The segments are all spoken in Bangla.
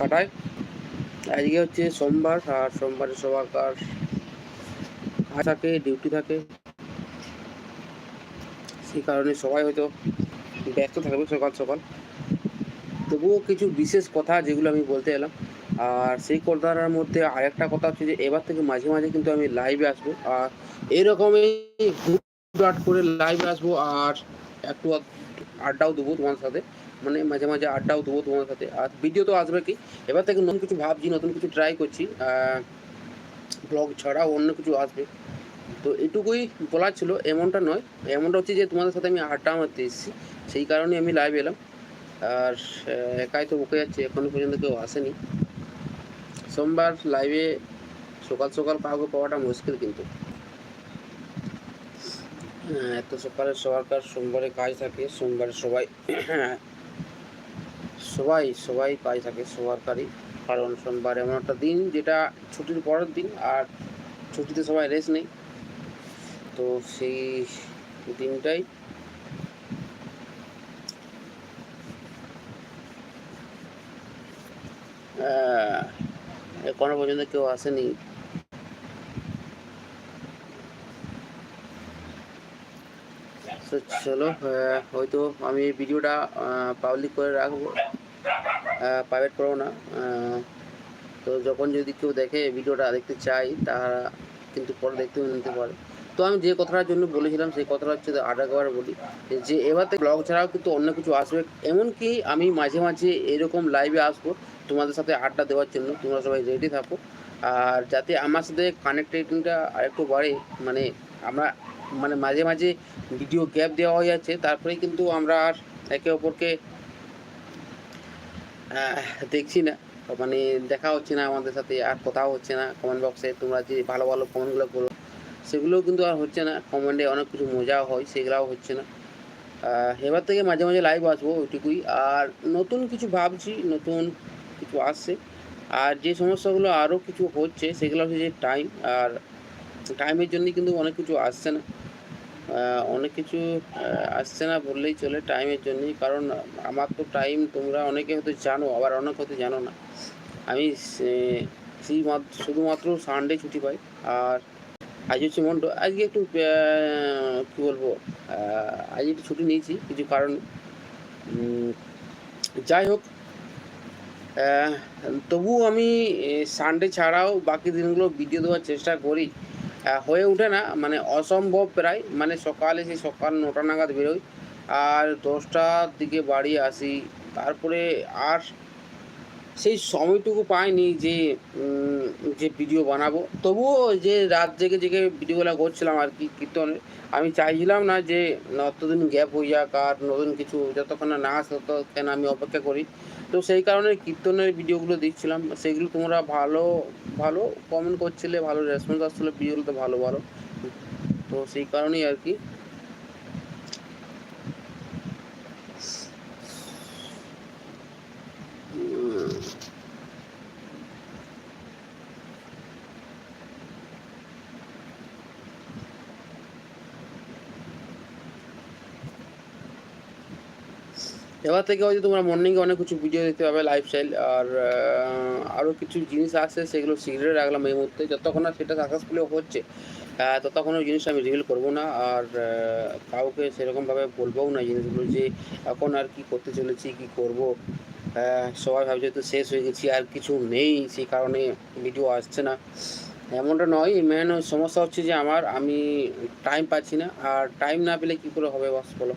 কাটায়। আজকে হচ্ছে সোমবার, আর সোমবারে সবার থাকে, ডিউটি থাকে। সেই কারণে সবাই হয়তো ব্যস্ত থাকবে সকাল সকাল। তবুও কিছু বিশেষ কথা যেগুলো আমি বলতে এলাম। আর সেই কথাটার মধ্যে আরেকটা কথা হচ্ছে যে, এবার থেকে মাঝে মাঝে কিন্তু আমি লাইভে আসব। আর এরকমই হুটহাট করে লাইভে আসব, আর একটু আড্ডাও দেবো তোমার সাথে। মানে মাঝে মাঝে আড্ডাও দেবো তোমার সাথে। আর ভিডিও তো আসবে কি? এবার থেকে নতুন কিছু ভাবছি, নতুন কিছু ট্রাই করছি। ব্লগ ছাড়াও অন্য কিছু আসবে। তো এটুকুই বলার ছিল, এমনটা নয়। এমনটা হচ্ছে যে তোমাদের সাথে আমি আড্ডা মারতে এসেছি, সেই কারণে আমি লাইভ এলাম। আর একাই তো বকে যাচ্ছে, এখনও পর্যন্ত কেউ আসেনি। সোমবার লাইভে সকাল সকাল কাউকে পাওয়াটা মুশকিল কিন্তু। এত সকালে সরকার সোমবারে কাজ থাকে, সোমবারে সবাই সবাই সবাই কাজ থাকে সরকারি কারণ সোমবার এমন একটা দিন যেটা ছুটির পরের দিন আর ছুটিতে সবাই রেস্ট নেই। তো সেই দিনটাই। এখনও পর্যন্ত কেউ আসেনি। তো চলো হয়তো আমি ভিডিওটা পাবলিক করে রাখব। প্রাইভেট করব না। তো যখন যদি কেউ দেখে ভিডিওটা দেখতে চাই তারা কিন্তু পরে দেখতে নিতে পারে। তো আমি যে কথাটার জন্য বলেছিলাম, সেই কথাটা হচ্ছে আরেকবার বলি। যে এবার থেকে ব্লগ ছাড়াও কিন্তু অন্য কিছু আসবে। এমনকি আমি মাঝে মাঝে এরকম লাইভে আসব তোমাদের সাথে আড্ডা দেওয়ার জন্য। তোমরা সবাই রেডি থাকো। আর যাতে আমার সাথে কানেক্টেডিংটা আরেকটু বাড়ে মানে আমরা মানে মাঝে মাঝে ভিডিও গ্যাপ দেওয়া হয়ে যাচ্ছে। তারপরে কিন্তু আমরা আর একে অপরকে দেখছি না। মানে দেখা হচ্ছে না আমাদের সাথে, আর কথাও হচ্ছে না কমেন্ট বক্সে তোমরা যে ভালো ভালো কমেন্টগুলো করো সেগুলোও কিন্তু আর হচ্ছে না। কমেন্টে অনেক কিছু মজাও হয়, সেগুলাও হচ্ছে না। এবার থেকে মাঝে মাঝে লাইভ আসব ওইটুকুই। আর নতুন কিছু ভাবছি, নতুন কিছু আসছে। আর যে সমস্যাগুলো আরও কিছু হচ্ছে, সেগুলো হচ্ছে যে টাইম আর টাইমের জন্য কিন্তু অনেক কিছু আসছে না। অনেক কিছু আসছে না বললেই চলে টাইমের জন্যই। কারণ আমার তো টাইম তোমরা অনেকে হয়তো জানো, আবার অনেক হয়তো জানো না। আমি সেই মাত্র শুধুমাত্র সানডে ছুটি পাই। আর আজ হচ্ছে মন্ড আজকে একটু কি বলব আজ একটু ছুটি নিয়েছি কিছু কারণ। যাই হোক তবু আমি সানডে ছাড়াও বাকি দিনগুলো ভিডিও দেওয়ার চেষ্টা করি। হয়ে ওঠে না। মানে অসম্ভব প্রায়। মানে সকালে সেই সকাল নটা নাগাদ বেরোই। আর দশটার দিকে বাড়ি আসি। তারপরে আর সেই সময়টুকু পাইনি যে যে ভিডিও বানাবো। তবুও যে রাত জেগে জেগে ভিডিওগুলো করছিলাম আর কি কীর্তনে। আমি চাইছিলাম না যে অতদিন গ্যাপ হয়ে যাক আর নতুন কিছু যতক্ষণ না আসে ততক্ষণ আমি অপেক্ষা করি। তো সেই কারণে কীর্তনের ভিডিওগুলো দিচ্ছিলাম সেগুলো তোমরা ভালো ভালো কমেন্ট করছিলে, ভালো রেসপন্স আসছিল, ভিডিওগুলো তো ভালো ভালো। তো সেই কারণেই আর কি। এবার থেকে হয়তো তোমরা মর্নিংয়ে অনেক কিছু ভিডিও দেখতে পাবে লাইফস্টাইল আর আরও কিছু জিনিস আছে, সেগুলো সিগারেট রাখলাম এই মুহূর্তে। যতক্ষণ না সেটা সাকসেসফুলি হচ্ছে ততক্ষণ ওই জিনিসটা আমি রিভিল করব না, আর কাউকে সেরকমভাবে বলবোও না জিনিসগুলো যে, এখন আর কি করতে চলেছি, কি করব। সবাই ভাবছে তো শেষ হয়ে গেছি, আর কিছু নেই, সেই কারণে ভিডিও আসছে না। এমনটা নয় মেন সমস্যা হচ্ছে যে আমার, আমি টাইম পাচ্ছি না, আর টাইম না পেলে কী করে হবে বস বলো?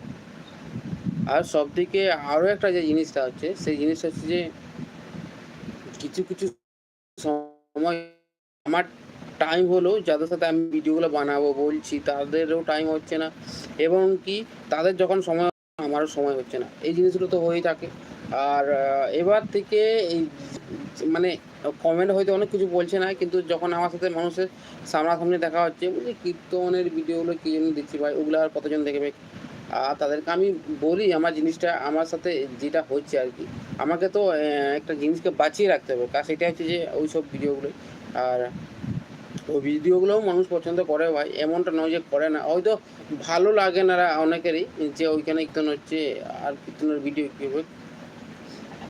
আর সব থেকে আরও একটা যে জিনিসটা হচ্ছে, সেই জিনিসটা হচ্ছে যে কিছু কিছু সময় আমার টাইম হলো যাদের সাথে আমি ভিডিওগুলো বানাবো বলছি, তাদেরও টাইম হচ্ছে না। এবং কি তাদের যখন সময় আমারও সময় হচ্ছে না। এই জিনিসগুলো তো হয়েই থাকে। আর এবার থেকে এই মানে কমেন্ট হয়তো অনেক কিছু বলছে না, কিন্তু যখন আমার সাথে মানুষের সামনাসামনি দেখা হচ্ছে বুঝলি কীর্তনের ভিডিওগুলো কী জন্য দিচ্ছি ভাই, ওগুলো আর কতজন দেখবে? তাদেরকে আমি বলি আমার জিনিসটা, আমার সাথে যেটা হচ্ছে আর কি, আমাকে তো একটা জিনিসকে বাঁচিয়ে রাখতে হবে। কারণ সেটা হচ্ছে যে ওই সব ভিডিওগুলো। আর ওই ভিডিওগুলোও মানুষ পছন্দ করে ভাই, এমনটা নয় যে করে না। হয়তো ভালো লাগে না অনেকেরই যে ওইখানে কীর্তন হচ্ছে, আর কীর্তনের ভিডিও কী হবে।